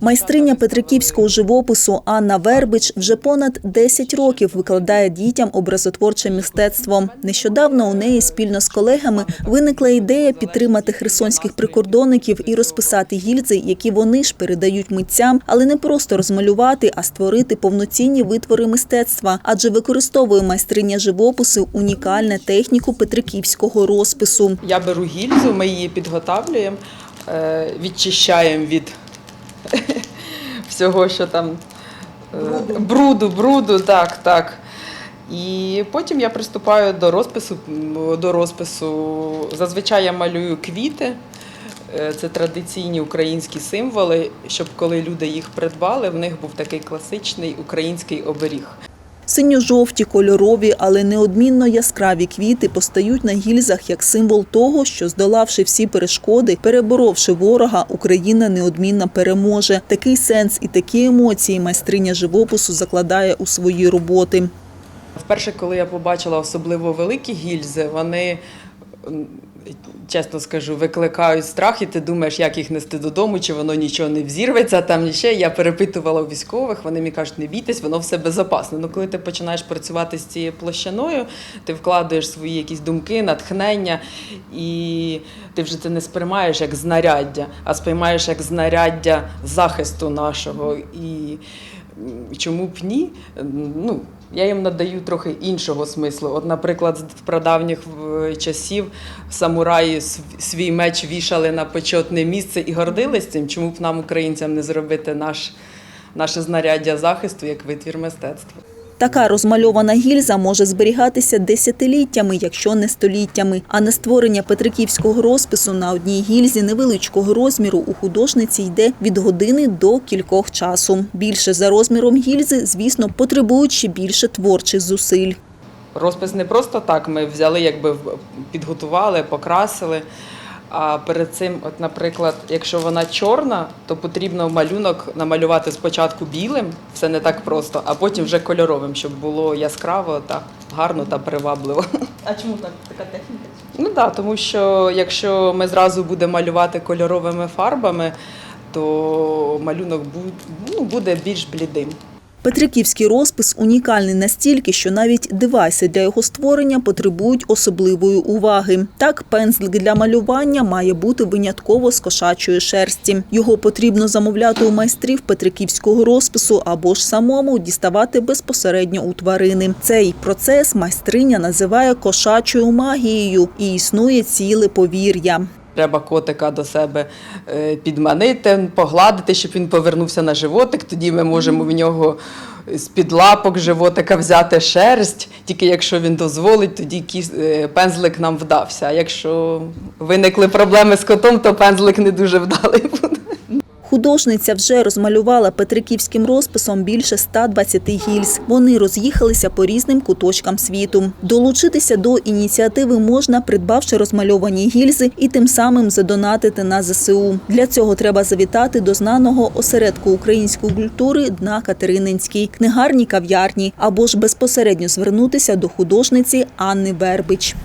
Майстриня петриківського живопису Анна Вербич вже понад 10 років викладає дітям образотворче мистецтво. Нещодавно у неї спільно з колегами виникла ідея підтримати херсонських прикордонників і розписати гільзи, які вони ж передають митцям, але не просто розмалювати, а створити повноцінні витвори мистецтва, адже використовує майстриня живопису унікальну техніку петриківського розпису. Я беру гільзу, ми її підготавлюємо, е, відчищаємо від всього, що там е, бруду, бруду, так, так. І потім я приступаю до розпису. До розпису. Зазвичай я малюю квіти. Е, Це традиційні українські символи, щоб коли люди їх придбали, в них був такий класичний український оберіг. Синьо-жовті, кольорові, але неодмінно яскраві квіти постають на гільзах як символ того, що здолавши всі перешкоди, переборовши ворога, Україна неодмінно переможе. Такий сенс і такі емоції майстриня живопису закладає у свої роботи. Вперше, коли я побачила особливо великі гільзи, вони, чесно скажу, викликають страх, і ти думаєш, як їх нести додому, чи воно нічого не взірветься, там ніще. Я перепитувала у військових, вони мені кажуть, не бійтесь, воно все безопасно. Ну, коли ти починаєш працювати з цією площиною, ти вкладаєш свої якісь думки, натхнення, і ти вже це не сприймаєш як знаряддя, а сприймаєш як знаряддя захисту нашого. І чому б ні? Ну, я їм надаю трохи іншого смислу. От, наприклад, з прадавніх е, часів самураї свій меч вішали на почетне місце і гордились цим. Чому б нам, українцям, не зробити наш, наше знаряддя захисту як витвір мистецтва? Така розмальована гільза може зберігатися десятиліттями, якщо не століттями. А на створення петриківського розпису на одній гільзі невеличкого розміру у художниці йде від години до кількох часу. Більше за розміром гільзи, звісно, потребують ще більше творчих зусиль. Розпис не просто так. Ми взяли, якби підготували, покрасили. А перед цим, от, наприклад, якщо вона чорна, то потрібно малюнок намалювати спочатку білим, все не так просто, а потім вже кольоровим, щоб було яскраво та гарно та привабливо. А чому так така техніка? Ну так, тому що якщо ми зразу будемо малювати кольоровими фарбами, то малюнок бу- ну, буде більш блідим. Петриківський розпис унікальний настільки, що навіть девайси для його створення потребують особливої уваги. Так, пензлик для малювання має бути винятково з кошачої шерсті. Його потрібно замовляти у майстрів петриківського розпису або ж самому діставати безпосередньо у тварини. Цей процес майстриня називає кошачою магією і існує ціле повір'я. Треба котика до себе е, підманити, погладити, щоб він повернувся на животик. Тоді ми можемо в нього з-під лапок животика взяти шерсть. Тільки якщо він дозволить, тоді е, пензлик нам вдався. А якщо виникли проблеми з котом, то пензлик не дуже вдалий. Художниця вже розмалювала петриківським розписом більше 120 гільз. Вони роз'їхалися по різним куточкам світу. Долучитися до ініціативи можна, придбавши розмальовані гільзи і тим самим задонатити на ЗСУ. Для цього треба завітати до знаного осередку української культури Дна Катерининській, книгарні кав'ярні або ж безпосередньо звернутися до художниці Анни Вербич.